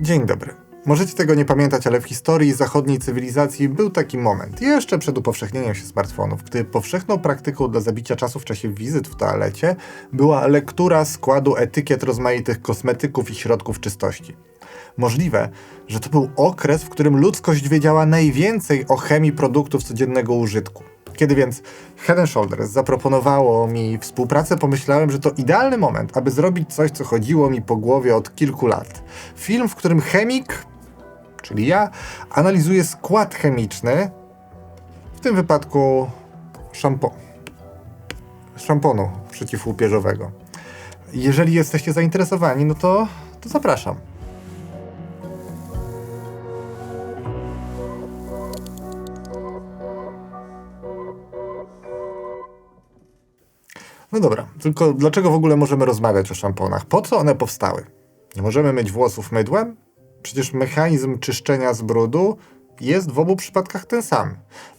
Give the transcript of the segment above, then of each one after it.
Dzień dobry. Możecie tego nie pamiętać, ale w historii zachodniej cywilizacji był taki moment, jeszcze przed upowszechnieniem się smartfonów, gdy powszechną praktyką dla zabicia czasu w czasie wizyt w toalecie była lektura składu etykiet rozmaitych kosmetyków i środków czystości. Możliwe, że to był okres, w którym ludzkość wiedziała najwięcej o chemii produktów codziennego użytku. Kiedy więc Head Shoulders zaproponowało mi współpracę, pomyślałem, że to idealny moment, aby zrobić coś, co chodziło mi po głowie od kilku lat. Film, w którym chemik, czyli ja, analizuje skład chemiczny, w tym wypadku szampo szamponu przeciwłupieżowego. Jeżeli jesteście zainteresowani, no to, to zapraszam. No dobra, tylko dlaczego w ogóle możemy rozmawiać o szamponach? Po co one powstały? Nie możemy myć włosów mydłem? Przecież mechanizm czyszczenia z brudu jest w obu przypadkach ten sam.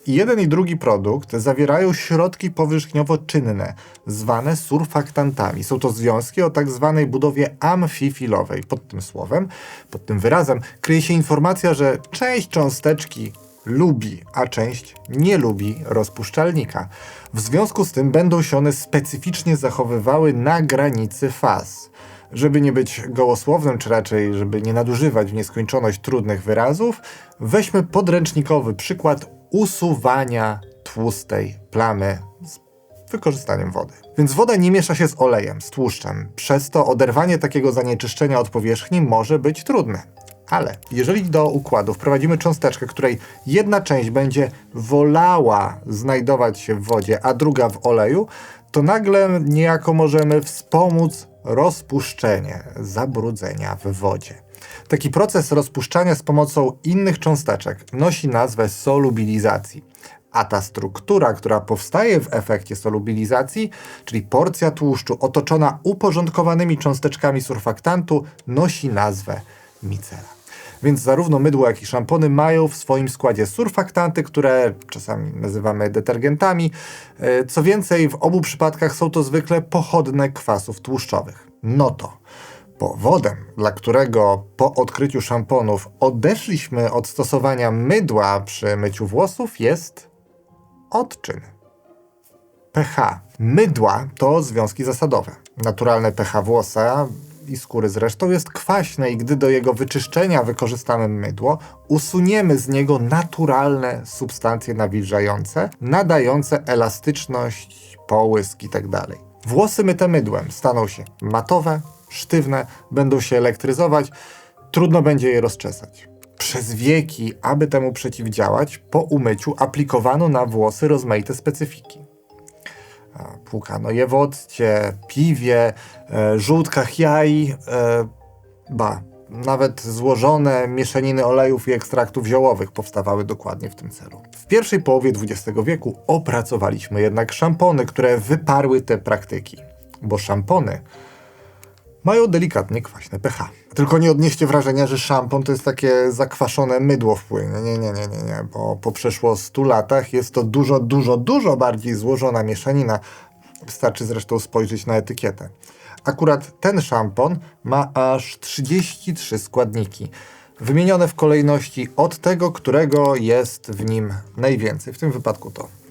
I jeden i drugi produkt zawierają środki powierzchniowo-czynne, zwane surfaktantami. Są to związki o tak zwanej budowie amfifilowej. Pod tym słowem, pod tym wyrazem kryje się informacja, że część cząsteczki lubi, a część nie lubi rozpuszczalnika. W związku z tym będą się one specyficznie zachowywały na granicy faz. Żeby nie być gołosłownym, czy raczej żeby nie nadużywać w nieskończoność trudnych wyrazów, weźmy podręcznikowy przykład usuwania tłustej plamy z wykorzystaniem wody. Więc woda nie miesza się z olejem, z tłuszczem. Przez to oderwanie takiego zanieczyszczenia od powierzchni może być trudne. Ale jeżeli do układu wprowadzimy cząsteczkę, której jedna część będzie wolała znajdować się w wodzie, a druga w oleju, to nagle niejako możemy wspomóc rozpuszczenie zabrudzenia w wodzie. Taki proces rozpuszczania z pomocą innych cząsteczek nosi nazwę solubilizacji. A ta struktura, która powstaje w efekcie solubilizacji, czyli porcja tłuszczu otoczona uporządkowanymi cząsteczkami surfaktantu, nosi nazwę micela. Więc zarówno mydło, jak i szampony mają w swoim składzie surfaktanty, które czasami nazywamy detergentami. E, Co więcej, w obu przypadkach są to zwykle pochodne kwasów tłuszczowych. No to powodem, dla którego po odkryciu szamponów odeszliśmy od stosowania mydła przy myciu włosów jest odczyn pH. Mydła to związki zasadowe. Naturalne pH włosa i skóry zresztą jest kwaśne i gdy do jego wyczyszczenia wykorzystamy mydło, usuniemy z niego naturalne substancje nawilżające, nadające elastyczność, połysk itd. Włosy myte mydłem staną się matowe, sztywne, będą się elektryzować, trudno będzie je rozczesać. Przez wieki, aby temu przeciwdziałać, po umyciu aplikowano na włosy rozmaite specyfiki. Płukano je w occie, piwie, e, żółtkach jaj, e, ba, nawet złożone mieszaniny olejów i ekstraktów ziołowych powstawały dokładnie w tym celu. W pierwszej połowie XX wieku opracowaliśmy jednak szampony, które wyparły te praktyki, bo szampony mają delikatnie kwaśne pH. Tylko nie odnieście wrażenia, że szampon to jest takie zakwaszone mydło w płynie. Nie, nie, nie, nie, nie, bo po przeszło 100 latach jest to dużo, dużo, dużo bardziej złożona mieszanina. Wystarczy zresztą spojrzeć na etykietę. Akurat ten szampon ma aż 33 składniki, wymienione w kolejności od tego, którego jest w nim najwięcej. W tym wypadku to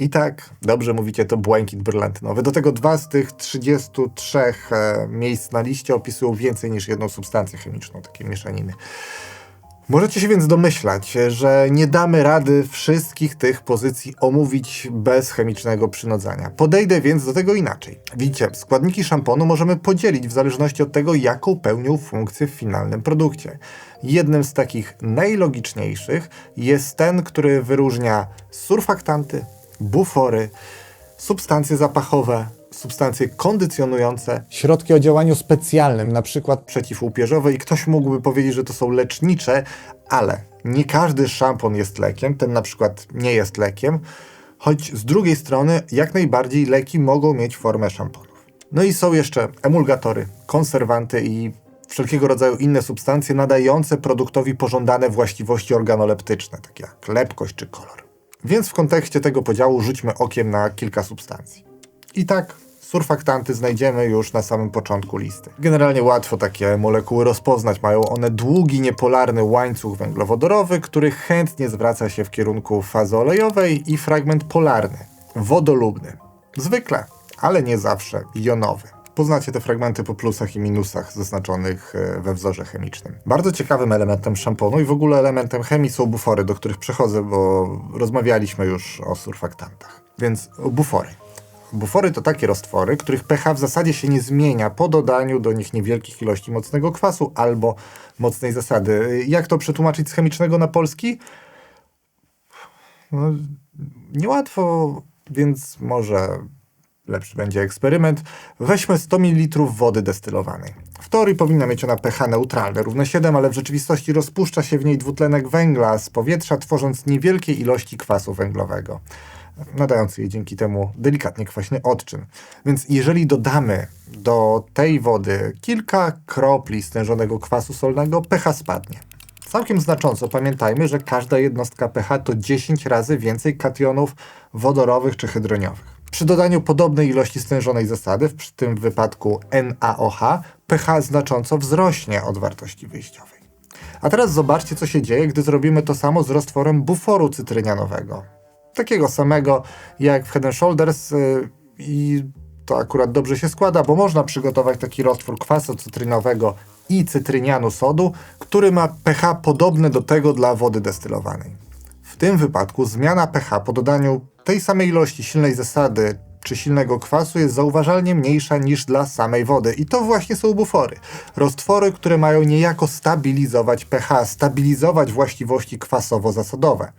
I tak, dobrze mówicie, to błękit brylantynowy. Do tego dwa z tych 33 e, miejsc na liście opisują więcej niż jedną substancję chemiczną, takie mieszaniny. Możecie się więc domyślać, że nie damy rady wszystkich tych pozycji omówić bez chemicznego przynudzania. Podejdę więc do tego inaczej. Widzicie, składniki szamponu możemy podzielić w zależności od tego, jaką pełnią funkcję w finalnym produkcie. Jednym z takich najlogiczniejszych jest ten, który wyróżnia surfaktanty, bufory, substancje zapachowe, substancje kondycjonujące, środki o działaniu specjalnym, na przykład przeciwłupieżowe i ktoś mógłby powiedzieć, że to są lecznicze, ale nie każdy szampon jest lekiem, ten na przykład nie jest lekiem, choć z drugiej strony jak najbardziej leki mogą mieć formę szamponów. No i są jeszcze emulgatory, konserwanty i wszelkiego rodzaju inne substancje nadające produktowi pożądane właściwości organoleptyczne, takie jak lepkość czy kolor. Więc w kontekście tego podziału rzućmy okiem na kilka substancji. I tak surfaktanty znajdziemy już na samym początku listy. Generalnie łatwo takie molekuły rozpoznać. Mają one długi, niepolarny łańcuch węglowodorowy, który chętnie zwraca się w kierunku fazy olejowej i fragment polarny, wodolubny. Zwykle, ale nie zawsze, jonowy. Poznacie te fragmenty po plusach i minusach zaznaczonych e, we wzorze chemicznym. Bardzo ciekawym elementem szamponu i w ogóle elementem chemii są bufory, do których przechodzę, bo rozmawialiśmy już o surfaktantach. Więc bufory. Bufory to takie roztwory, których pH w zasadzie się nie zmienia po dodaniu do nich niewielkich ilości mocnego kwasu albo mocnej zasady. Jak to przetłumaczyć z chemicznego na polski? No, niełatwo, więc może lepszy będzie eksperyment. Weźmy 100 ml wody destylowanej. W teorii powinna mieć ona pH neutralne, równe 7, ale w rzeczywistości rozpuszcza się w niej dwutlenek węgla z powietrza, tworząc niewielkie ilości kwasu węglowego nadający jej dzięki temu delikatnie kwaśny odczyn. Więc jeżeli dodamy do tej wody kilka kropli stężonego kwasu solnego, pH spadnie. Całkiem znacząco pamiętajmy, że każda jednostka pH to 10 razy więcej kationów wodorowych czy hydroniowych. Przy dodaniu podobnej ilości stężonej zasady, w tym wypadku NaOH, pH znacząco wzrośnie od wartości wyjściowej. A teraz zobaczcie, co się dzieje, gdy zrobimy to samo z roztworem buforu cytrynianowego takiego samego jak w Head Shoulders yy, i to akurat dobrze się składa, bo można przygotować taki roztwór kwasu cytrynowego i cytrynianu sodu, który ma pH podobne do tego dla wody destylowanej. W tym wypadku zmiana pH po dodaniu tej samej ilości silnej zasady czy silnego kwasu jest zauważalnie mniejsza niż dla samej wody. I to właśnie są bufory. Roztwory, które mają niejako stabilizować pH, stabilizować właściwości kwasowo-zasadowe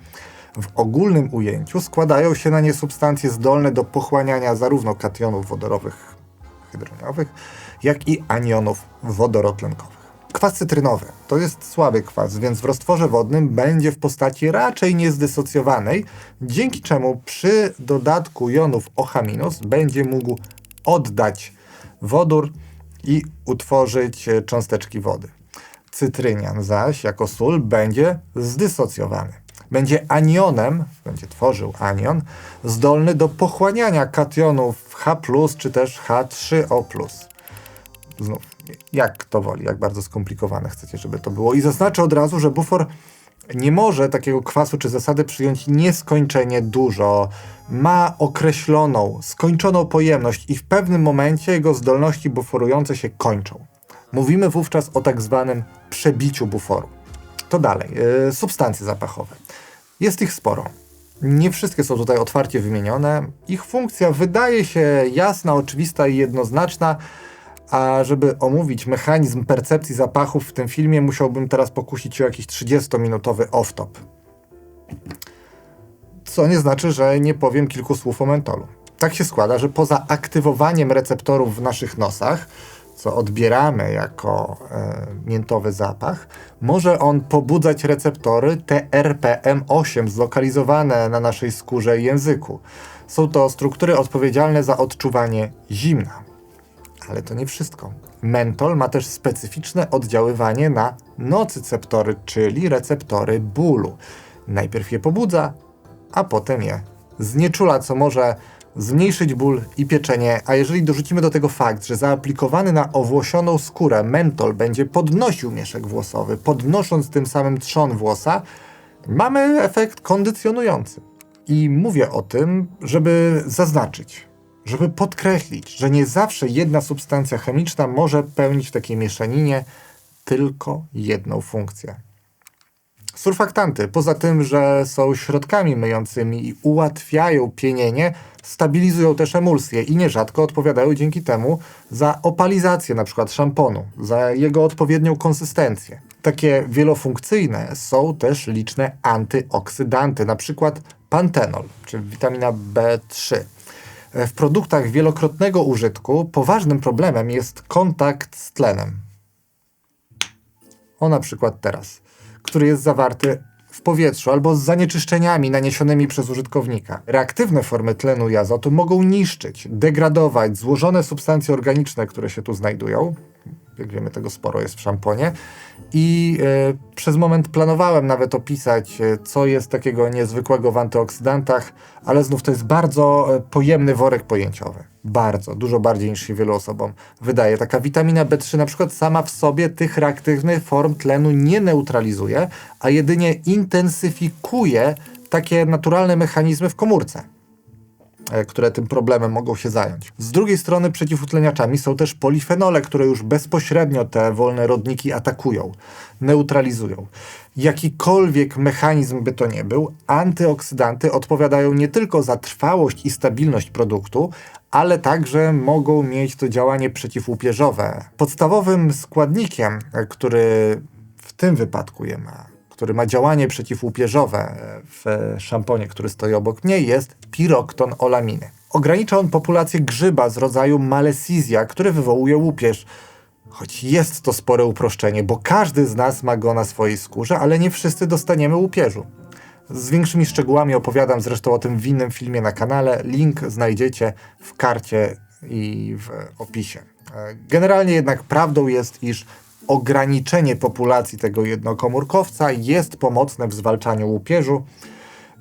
w ogólnym ujęciu składają się na nie substancje zdolne do pochłaniania zarówno kationów wodorowych, hydroniowych, jak i anionów wodorotlenkowych. Kwas cytrynowy to jest słaby kwas, więc w roztworze wodnym będzie w postaci raczej niezdysocjowanej, dzięki czemu przy dodatku jonów OH- będzie mógł oddać wodór i utworzyć cząsteczki wody. Cytrynian zaś jako sól będzie zdysocjowany będzie anionem, będzie tworzył anion, zdolny do pochłaniania kationów H+, czy też H3O+. Znów, jak kto woli, jak bardzo skomplikowane chcecie, żeby to było. I zaznaczę od razu, że bufor nie może takiego kwasu czy zasady przyjąć nieskończenie dużo. Ma określoną, skończoną pojemność i w pewnym momencie jego zdolności buforujące się kończą. Mówimy wówczas o tak zwanym przebiciu buforu. To dalej, yy, substancje zapachowe. Jest ich sporo. Nie wszystkie są tutaj otwarcie wymienione. Ich funkcja wydaje się jasna, oczywista i jednoznaczna, a żeby omówić mechanizm percepcji zapachów w tym filmie, musiałbym teraz pokusić się o jakiś 30-minutowy off-top. Co nie znaczy, że nie powiem kilku słów o mentolu. Tak się składa, że poza aktywowaniem receptorów w naszych nosach, co odbieramy jako e, miętowy zapach, może on pobudzać receptory TRPM8 zlokalizowane na naszej skórze i języku. Są to struktury odpowiedzialne za odczuwanie zimna. Ale to nie wszystko. Mentol ma też specyficzne oddziaływanie na nocyceptory, czyli receptory bólu. Najpierw je pobudza, a potem je znieczula, co może zmniejszyć ból i pieczenie, a jeżeli dorzucimy do tego fakt, że zaaplikowany na owłosioną skórę mentol będzie podnosił mieszek włosowy, podnosząc tym samym trzon włosa, mamy efekt kondycjonujący. I mówię o tym, żeby zaznaczyć, żeby podkreślić, że nie zawsze jedna substancja chemiczna może pełnić w takiej mieszaninie tylko jedną funkcję. Surfaktanty, poza tym, że są środkami myjącymi i ułatwiają pienienie, stabilizują też emulsję i nierzadko odpowiadają dzięki temu za opalizację przykład szamponu, za jego odpowiednią konsystencję. Takie wielofunkcyjne są też liczne antyoksydanty, przykład pantenol, czy witamina B3. W produktach wielokrotnego użytku poważnym problemem jest kontakt z tlenem. O na przykład teraz, który jest zawarty w powietrzu albo z zanieczyszczeniami naniesionymi przez użytkownika. Reaktywne formy tlenu i azotu mogą niszczyć, degradować złożone substancje organiczne, które się tu znajdują. Jak wiemy, tego sporo jest w szamponie. I e, przez moment planowałem nawet opisać, e, co jest takiego niezwykłego w antyoksydantach, ale znów to jest bardzo e, pojemny worek pojęciowy. Bardzo, dużo bardziej niż się wielu osobom wydaje. Taka witamina B3 na przykład sama w sobie tych reaktywnych form tlenu nie neutralizuje, a jedynie intensyfikuje takie naturalne mechanizmy w komórce które tym problemem mogą się zająć. Z drugiej strony przeciwutleniaczami są też polifenole, które już bezpośrednio te wolne rodniki atakują, neutralizują. Jakikolwiek mechanizm by to nie był, antyoksydanty odpowiadają nie tylko za trwałość i stabilność produktu, ale także mogą mieć to działanie przeciwłupieżowe. Podstawowym składnikiem, e, który w tym wypadku je ma, który ma działanie przeciwłupieżowe w szamponie, który stoi obok mnie, jest pirokton olaminy. Ogranicza on populację grzyba z rodzaju malesizja, który wywołuje łupież. Choć jest to spore uproszczenie, bo każdy z nas ma go na swojej skórze, ale nie wszyscy dostaniemy łupieżu. Z większymi szczegółami opowiadam zresztą o tym w innym filmie na kanale. Link znajdziecie w karcie i w opisie. E, generalnie jednak prawdą jest, iż ograniczenie populacji tego jednokomórkowca jest pomocne w zwalczaniu łupieżu.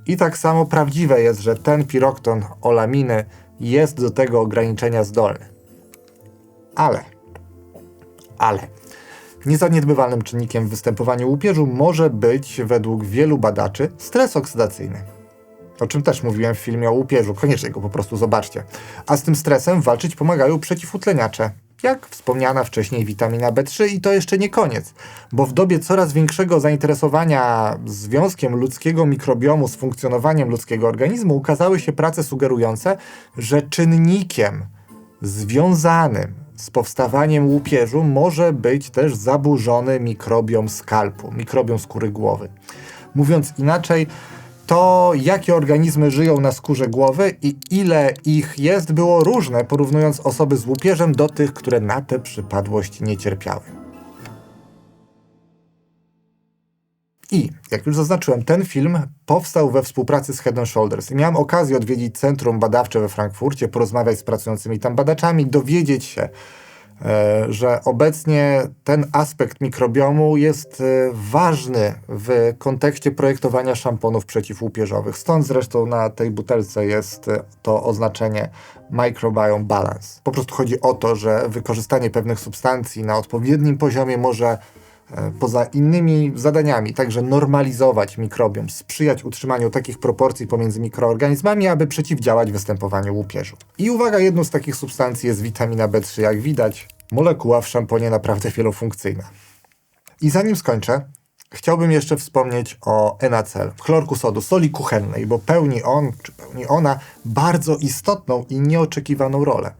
I tak samo prawdziwe jest, że ten pirokton olaminy jest do tego ograniczenia zdolny. Ale, ale, Niezaniedbywalnym czynnikiem w występowaniu łupieżu może być, według wielu badaczy, stres oksydacyjny. O czym też mówiłem w filmie o łupieżu, koniecznie go po prostu zobaczcie. A z tym stresem walczyć pomagają przeciwutleniacze, jak wspomniana wcześniej witamina B3 i to jeszcze nie koniec, bo w dobie coraz większego zainteresowania związkiem ludzkiego mikrobiomu z funkcjonowaniem ludzkiego organizmu ukazały się prace sugerujące, że czynnikiem związanym z powstawaniem łupieżu może być też zaburzony mikrobiom skalpu, mikrobiom skóry głowy. Mówiąc inaczej, to jakie organizmy żyją na skórze głowy i ile ich jest było różne, porównując osoby z łupieżem do tych, które na tę przypadłość nie cierpiały. I, jak już zaznaczyłem, ten film powstał we współpracy z Head Shoulders. I miałem okazję odwiedzić centrum badawcze we Frankfurcie, porozmawiać z pracującymi tam badaczami, dowiedzieć się, że obecnie ten aspekt mikrobiomu jest e, ważny w kontekście projektowania szamponów przeciwłupieżowych. Stąd zresztą na tej butelce jest e, to oznaczenie Microbiome Balance. Po prostu chodzi o to, że wykorzystanie pewnych substancji na odpowiednim poziomie może E, poza innymi zadaniami, także normalizować mikrobiom, sprzyjać utrzymaniu takich proporcji pomiędzy mikroorganizmami, aby przeciwdziałać występowaniu łupieżu. I uwaga, jedną z takich substancji jest witamina B3, jak widać, molekuła w szamponie naprawdę wielofunkcyjna. I zanim skończę, chciałbym jeszcze wspomnieć o NaCl, chlorku sodu, soli kuchennej, bo pełni on, czy pełni ona bardzo istotną i nieoczekiwaną rolę.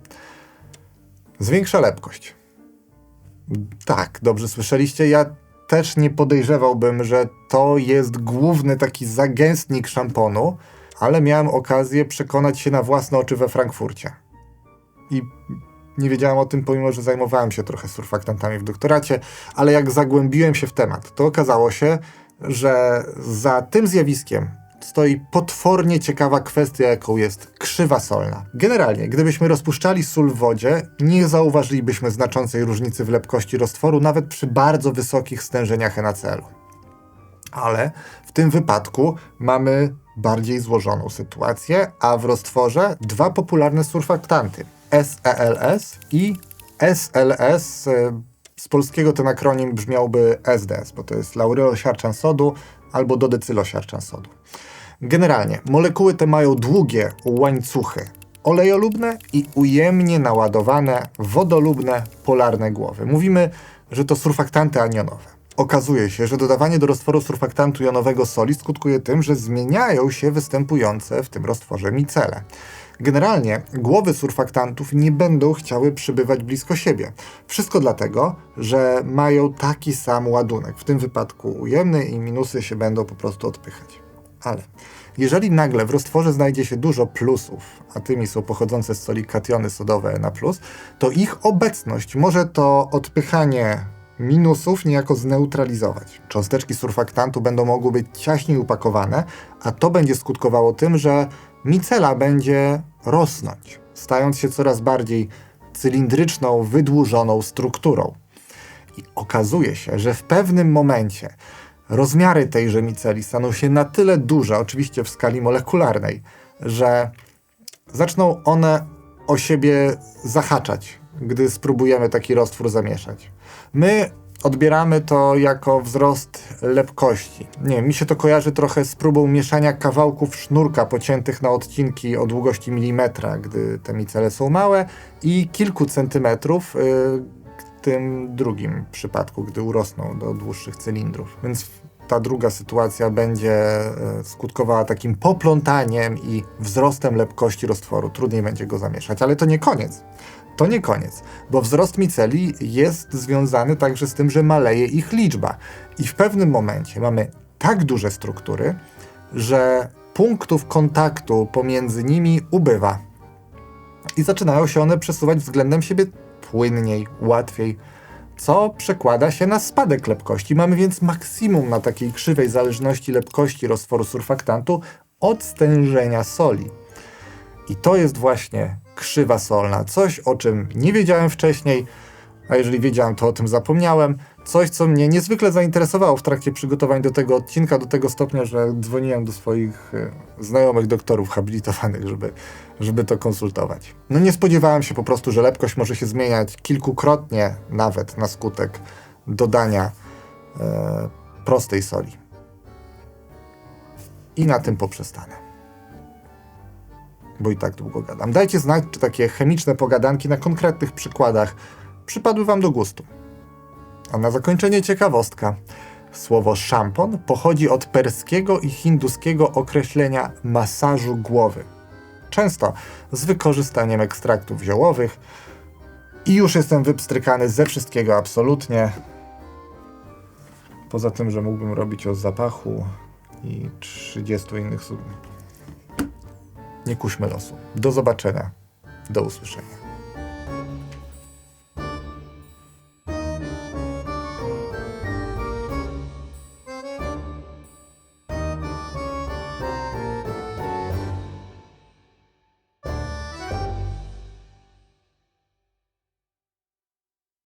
Zwiększa lepkość tak, dobrze słyszeliście. Ja też nie podejrzewałbym, że to jest główny taki zagęstnik szamponu, ale miałem okazję przekonać się na własne oczy we Frankfurcie. I nie wiedziałem o tym, pomimo że zajmowałem się trochę surfaktantami w doktoracie, ale jak zagłębiłem się w temat, to okazało się, że za tym zjawiskiem stoi potwornie ciekawa kwestia, jaką jest krzywa solna. Generalnie, gdybyśmy rozpuszczali sól w wodzie, nie zauważylibyśmy znaczącej różnicy w lepkości roztworu, nawet przy bardzo wysokich stężeniach NaCl. Ale w tym wypadku mamy bardziej złożoną sytuację, a w roztworze dwa popularne surfaktanty SELS i SLS. E, z polskiego ten akronim brzmiałby SDS, bo to jest lauryl sodu albo dodecylosiarczan sodu. Generalnie molekuły te mają długie łańcuchy olejolubne i ujemnie naładowane wodolubne polarne głowy. Mówimy, że to surfaktanty anionowe. Okazuje się, że dodawanie do roztworu surfaktantu jonowego soli skutkuje tym, że zmieniają się występujące w tym roztworze micele. Generalnie głowy surfaktantów nie będą chciały przybywać blisko siebie. Wszystko dlatego, że mają taki sam ładunek. W tym wypadku ujemny i minusy się będą po prostu odpychać. Ale jeżeli nagle w roztworze znajdzie się dużo plusów, a tymi są pochodzące z soli kationy sodowe na plus, to ich obecność może to odpychanie minusów niejako zneutralizować. Cząsteczki surfaktantu będą mogły być ciaśniej upakowane, a to będzie skutkowało tym, że micela będzie rosnąć, stając się coraz bardziej cylindryczną, wydłużoną strukturą. I okazuje się, że w pewnym momencie rozmiary tejże miceli staną się na tyle duże, oczywiście w skali molekularnej, że zaczną one o siebie zahaczać, gdy spróbujemy taki roztwór zamieszać. My odbieramy to jako wzrost lepkości. Nie mi się to kojarzy trochę z próbą mieszania kawałków sznurka pociętych na odcinki o długości milimetra, gdy te micele są małe i kilku centymetrów yy, w tym drugim przypadku, gdy urosną do dłuższych cylindrów. Więc ta druga sytuacja będzie e, skutkowała takim poplątaniem i wzrostem lepkości roztworu. Trudniej będzie go zamieszać, ale to nie koniec. To nie koniec, bo wzrost miceli jest związany także z tym, że maleje ich liczba. I w pewnym momencie mamy tak duże struktury, że punktów kontaktu pomiędzy nimi ubywa. I zaczynają się one przesuwać względem siebie płynniej, łatwiej, co przekłada się na spadek lepkości. Mamy więc maksimum na takiej krzywej zależności lepkości roztworu surfaktantu od stężenia soli. I to jest właśnie krzywa solna. Coś, o czym nie wiedziałem wcześniej, a jeżeli wiedziałem, to o tym zapomniałem. Coś, co mnie niezwykle zainteresowało w trakcie przygotowań do tego odcinka, do tego stopnia, że dzwoniłem do swoich e, znajomych doktorów habilitowanych, żeby, żeby to konsultować. No nie spodziewałem się po prostu, że lepkość może się zmieniać kilkukrotnie nawet na skutek dodania e, prostej soli. I na tym poprzestanę bo i tak długo gadam. Dajcie znać, czy takie chemiczne pogadanki na konkretnych przykładach przypadły Wam do gustu. A na zakończenie ciekawostka. Słowo szampon pochodzi od perskiego i hinduskiego określenia masażu głowy. Często z wykorzystaniem ekstraktów ziołowych. I już jestem wypstrykany ze wszystkiego absolutnie. Poza tym, że mógłbym robić o zapachu i 30 innych słów. Nie kuśmy losu. Do zobaczenia. Do usłyszenia.